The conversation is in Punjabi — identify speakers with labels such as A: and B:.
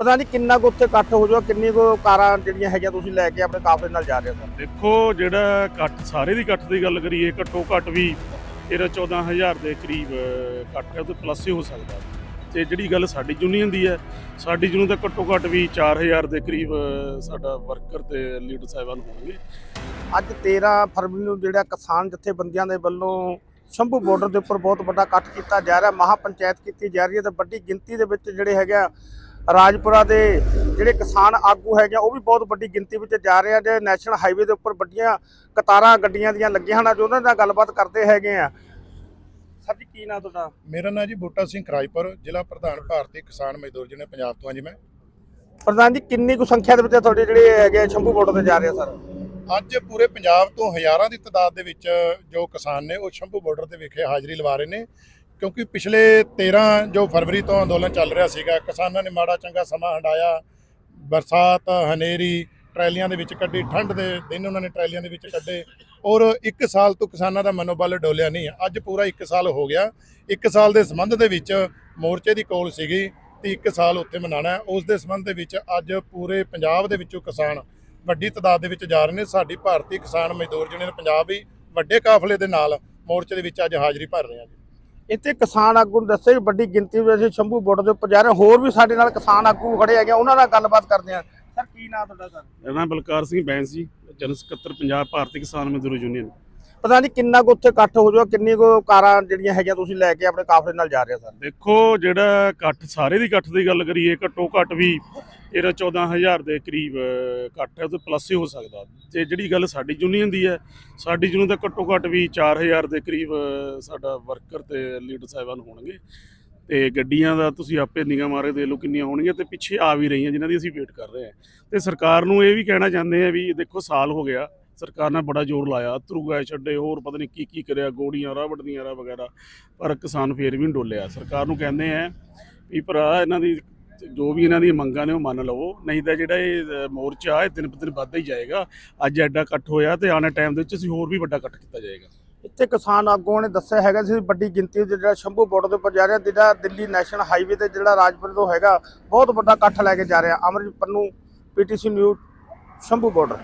A: ਪਤਾ ਨਹੀਂ ਕਿੰਨਾ ਕੁ ਉੱਥੇ ਇਕੱਠ ਹੋ ਜਾਊਗਾ ਕਿੰਨੀ ਕੁ ਕਾਰਾਂ ਜਿਹੜੀਆਂ ਹੈਗੀਆਂ ਤੁਸੀਂ ਲੈ ਕੇ ਆਪਣੇ ਕਾਫਲੇ ਨਾਲ ਜਾ ਰਹੇ ਹੋ
B: ਦੇਖੋ ਜਿਹੜਾ ਇਕੱਠ ਸਾਰੇ ਦੀ ਇਕੱਠ ਦੀ ਗੱਲ ਕਰੀਏ ਘੱਟੋ ਘੱਟ ਵੀ ਇਹਦਾ 14000 ਦੇ ਕਰੀਬ ਇਕੱਠ ਹੈ ਤੋਂ ਪਲੱਸ ਹੀ ਹੋ ਸਕਦਾ ਤੇ ਜਿਹੜੀ ਗੱਲ ਸਾਡੀ ਯੂਨੀਅਨ ਦੀ ਹੈ ਸਾਡੀ ਯੂਨੀਅਨ ਤਾਂ ਘੱਟੋ ਘੱਟ ਵੀ 4000 ਦੇ ਕਰੀਬ ਸਾਡਾ ਵਰਕਰ ਤੇ ਲੀਡਰ ਸਾਹਿਬਾਨ ਹੋਣਗੇ।
A: ਅੱਜ 13 ਫਰਵਰੀ ਨੂੰ ਜਿਹੜਾ ਕਿਸਾਨ ਜਥੇਬੰਦੀਆਂ ਦੇ ਵੱਲੋਂ ਸ਼ੰਭੂ ਬਾਰਡਰ ਦੇ ਉੱਪਰ ਬਹੁਤ ਵੱਡਾ ਇਕੱਠ ਕੀਤਾ ਜਾ ਰਿਹਾ ਮਹਾ ਪੰਚਾਇਤ ਕੀਤੀ ਜਾ ਰਹੀ ਹੈ ਤੇ ਵੱਡੀ ਗਿਣਤੀ ਦੇ ਵਿੱਚ ਜਿਹੜੇ ਹੈਗਾ ਰਾਜਪੁਰਾ ਦੇ ਜਿਹੜੇ ਕਿਸਾਨ ਆਗੂ ਹੈਗੇ ਆ, ਉਹ ਵੀ ਬਹੁਤ ਵੱਡੀ ਗਿਣਤੀ ਵਿੱਚ ਜਾ ਰਹੇ ਆ ਜੇ ਨੈਸ਼ਨਲ ਹਾਈਵੇ ਦੇ ਉੱਪਰ ਵੱਡੀਆਂ ਕਤਾਰਾਂ ਗੱਡੀਆਂ ਦੀਆਂ ਲੱਗੀਆਂ ਹਨ। ਅੱਜ ਉਹਨਾਂ ਨਾਲ ਗੱਲਬਾਤ ਕਰਦੇ ਹੈਗੇ ਆ। ਸਰ ਜੀ ਕੀ ਨਾਂ ਤੁਹਾਡਾ?
C: ਮੇਰਾ ਨਾਂ ਜੀ ਬੂਟਾ ਸਿੰਘ ਖਰਾਈਪੁਰ ਜ਼ਿਲ੍ਹਾ ਪ੍ਰਧਾਨ ਭਾਰਤੀ ਕਿਸਾਨ ਮਜ਼ਦੂਰ ਯੂਨੀਅਨ ਪੰਜਾਬ ਤੋਂ ਹਾਂ ਜੀ ਮੈਂ।
A: ਪ੍ਰਧਾਨ ਜੀ ਕਿੰਨੀ ਕੁ ਸੰਖਿਆ ਦੇ ਵਿੱਚ ਤੁਹਾਡੇ ਜਿਹੜੇ ਹੈਗੇ ਆ ਸ਼ੰਭੂ ਬਾਰਡਰ ਤੇ ਜਾ ਰਹੇ ਆ ਸਰ?
C: ਅੱਜ ਪੂਰੇ ਪੰਜਾਬ ਤੋਂ ਹਜ਼ਾਰਾਂ ਦੀ ਤਾਦਾਦ ਦੇ ਵਿੱਚ ਜੋ ਕਿਸਾਨ ਨੇ ਉਹ ਸ਼ੰਭੂ ਬਾਰਡਰ ਤੇ ਵਿਖੇ ਹਾਜ਼ਰੀ ਲਵਾ ਰਹੇ ਨੇ। ਕਿਉਂਕਿ ਪਿਛਲੇ 13 ਜੋ ਫਰਵਰੀ ਤੋਂ ਅੰਦੋਲਨ ਚੱਲ ਰਿਹਾ ਸੀਗਾ, ਕਿਸਾਨਾਂ ਨੇ ਮਾੜਾ ਚੰਗਾ ਸਮਾਂ ਹੰਡਾਇਆ। ਬਰਸਾਤ, ਹਨੇਰੀ, ਟਰੈਲੀਆਂ ਦੇ ਵਿੱਚ ਕੱਢੀ, ਠੰਡ ਦੇ ਦਿਨ ਉਹਨਾਂ ਨੇ ਟਰੈਲੀਆਂ ਦੇ ਵਿੱਚ ਕੱਢੇ। ਔਰ 1 ਸਾਲ ਤੋਂ ਕਿਸਾਨਾਂ ਦਾ ਮਨੋਬਲ ਡੋਲਿਆ ਨਹੀਂ। ਅੱਜ ਪੂਰਾ 1 ਸਾਲ ਹੋ ਗਿਆ। 1 ਸਾਲ ਦੇ ਸੰਬੰਧ ਦੇ ਵਿੱਚ ਮੋਰਚੇ ਦੀ ਕੋਲ ਸੀਗੀ ਤੇ 1 ਸਾਲ ਉੱਥੇ ਮਨਾਣਾ ਉਸ ਦੇ ਸੰਬੰਧ ਦੇ ਵਿੱਚ ਅੱਜ ਪੂਰੇ ਪੰਜਾਬ ਦੇ ਵਿੱਚੋਂ ਕਿਸਾਨ ਵੱਡੀ ਤਾਦਾਦ ਦੇ ਵਿੱਚ ਜਾ ਰਹੇ ਨੇ। ਸਾਡੀ ਭਾਰਤੀ ਕਿਸਾਨ ਮਜ਼ਦੂਰ ਯੂਨੀਅਨ ਪੰਜਾਬ ਵੀ ਵੱਡੇ ਕਾਫਲੇ ਦੇ ਨਾਲ ਮੋਰਚੇ ਦੇ ਵਿੱਚ ਅੱਜ ਹਾਜ਼ਰੀ ਭਰ ਰਹੇ ਆ
A: ਇੱਥੇ ਕਿਸਾਨ ਆਗੂ ਨੂੰ ਦੱਸਿਆ ਵੱਡੀ ਗਿਣਤੀ ਵਿੱਚ ਅਸੀਂ ਸ਼ੰਭੂ ਬਾਰਡਰ ਦੇ ਉੱਪਰ ਜਾ ਰਹੇ ਹੋਰ ਵੀ ਸਾਡੇ ਨਾਲ ਕਿਸਾਨ ਆਗੂ ਖੜੇ ਹੈਗੇ ਆ, ਉਹਨਾਂ ਨਾਲ ਗੱਲਬਾਤ ਕਰਦੇ ਆ ਸਰ ਕੀ ਨਾਂ ਤੁਹਾਡਾ ਸਰ?
B: ਮੇਰਾ ਨਾਮ ਬਲਕਾਰ ਸਿੰਘ ਬੈਂਸ ਜੀ ਜਨਰਲ ਸਕੱਤਰ ਪੰਜਾਬ ਭਾਰਤੀ ਕਿਸਾਨ ਮਜ਼ਦੂਰ ਯੂਨੀਅਨ।
A: ਪਤਾ ਨਹੀਂ ਕਿੰਨਾ ਕੁ ਉੱਥੇ ਇਕੱਠ ਹੋ ਜਾਊਗਾ, ਕਿੰਨੀ ਕੁ ਕਾਰਾਂ ਜਿਹੜੀਆਂ ਹੈਗੀਆਂ ਤੁਸੀਂ ਲੈ ਕੇ ਆਪਣੇ ਕਾਫਲੇ ਨਾਲ ਜਾ ਰਹੇ ਹੋ ਸਰ?
B: ਦੇਖੋ, ਜਿਹੜਾ ਇਕੱਠ, ਸਾਰੇ ਦੀ ਇਕੱਠ ਦੀ ਗੱਲ ਕਰੀਏ, ਘੱਟੋ ਘੱਟ ਵੀ ਇਹਦਾ 14000 ਦੇ ਕਰੀਬ ਇਕੱਠ ਹੈ ਉਹ ਪਲੱਸ ਹੀ ਹੋ ਸਕਦਾ। ਤੇ ਜਿਹੜੀ ਗੱਲ ਸਾਡੀ ਯੂਨੀਅਨ ਦੀ ਹੈ, ਸਾਡੀ ਯੂਨੀਅਨ ਤਾਂ ਘੱਟੋ ਘੱਟ ਵੀ 4000 ਦੇ ਕਰੀਬ ਸਾਡਾ ਵਰਕਰ ਤੇ ਲੀਡਰ ਸਾਹਿਬਾਨ ਹੋਣਗੇ। ਤੇ ਗੱਡੀਆਂ ਦਾ ਤੁਸੀਂ ਆਪੇ ਨਿਗਾਹ ਮਾਰੇ ਦੇ ਲਓ ਕਿੰਨੀਆਂ ਹੋਣਗੀਆਂ ਤੇ ਪਿੱਛੇ ਆ ਵੀ ਰਹੀਆਂ ਜਿਨ੍ਹਾਂ ਦੀ ਅਸੀਂ ਵੇਟ ਕਰ ਰਹੇ ਹਾਂ। ਤੇ ਸਰਕਾਰ ਨੂੰ ਇਹ ਵੀ ਕਹਿਣਾ ਚਾਹੁੰਦੇ ਆ ਵੀ ਦੇਖੋ, ਸਾਲ ਹੋ ਗਿਆ ਸਰਕਾਰ ਨੇ ਬੜਾ ਜ਼ੋਰ ਲਾਇਆ, ਅਥਰੂ ਛੱਡੇ, ਹੋਰ ਪਤਾ ਨਹੀਂ ਕੀ ਕੀ ਕਰਿਆ, ਗੋੜੀਆਂ, ਰਾਵੜ ਦੀਆਂ ਰਾ ਵਗੈਰਾ, ਪਰ ਕਿਸਾਨ ਫੇਰ ਵੀ ਨਹੀਂ ਡੋਲਿਆ। ਸਰਕਾਰ ਨੂੰ ਕਹਿੰਦੇ ਆ ਵੀ ਭਰਾ, ਇਹਨਾਂ ਦੀ ਜੋ ਵੀ ਇਹਨਾਂ ਦੀਆਂ ਮੰਗਾਂ ਨੇ ਉਹ ਮੰਨ ਲਵੋ, ਨਹੀਂ ਤਾਂ ਜਿਹੜਾ ਇਹ ਮੋਰਚਾ ਇਹ ਦਿਨ ਬ ਦਿਨ ਵੱਧਦਾ ਹੀ ਜਾਏਗਾ। ਅੱਜ ਐਡਾ ਇਕੱਠ ਹੋਇਆ ਤੇ ਆਉਣ ਟਾਈਮ ਦੇ ਵਿੱਚ ਅਸੀਂ ਹੋਰ ਵੀ ਵੱਡਾ ਇਕੱਠ ਕੀਤਾ ਜਾਏਗਾ।
A: ਇੱਥੇ ਕਿਸਾਨ ਆਗੂਆਂ ਨੇ ਦੱਸਿਆ ਹੈਗਾ ਸੀ, ਵੱਡੀ ਗਿਣਤੀ ਵਿੱਚ ਜਿਹੜਾ ਸ਼ੰਭੂ ਬਾਰਡਰ ਦੇ ਉੱਪਰ ਜਾ ਰਿਹਾ, ਜਿਹੜਾ ਦਿੱਲੀ ਨੈਸ਼ਨਲ ਹਾਈਵੇ ਤੇ ਜਿਹੜਾ ਰਾਜਪੁਰ ਤੋਂ ਹੈਗਾ, ਬਹੁਤ ਵੱਡਾ ਇਕੱਠ ਲੈ ਕੇ ਜਾ ਰਿਹਾ। Amarjeet Pannu, PTC news, Shambhu border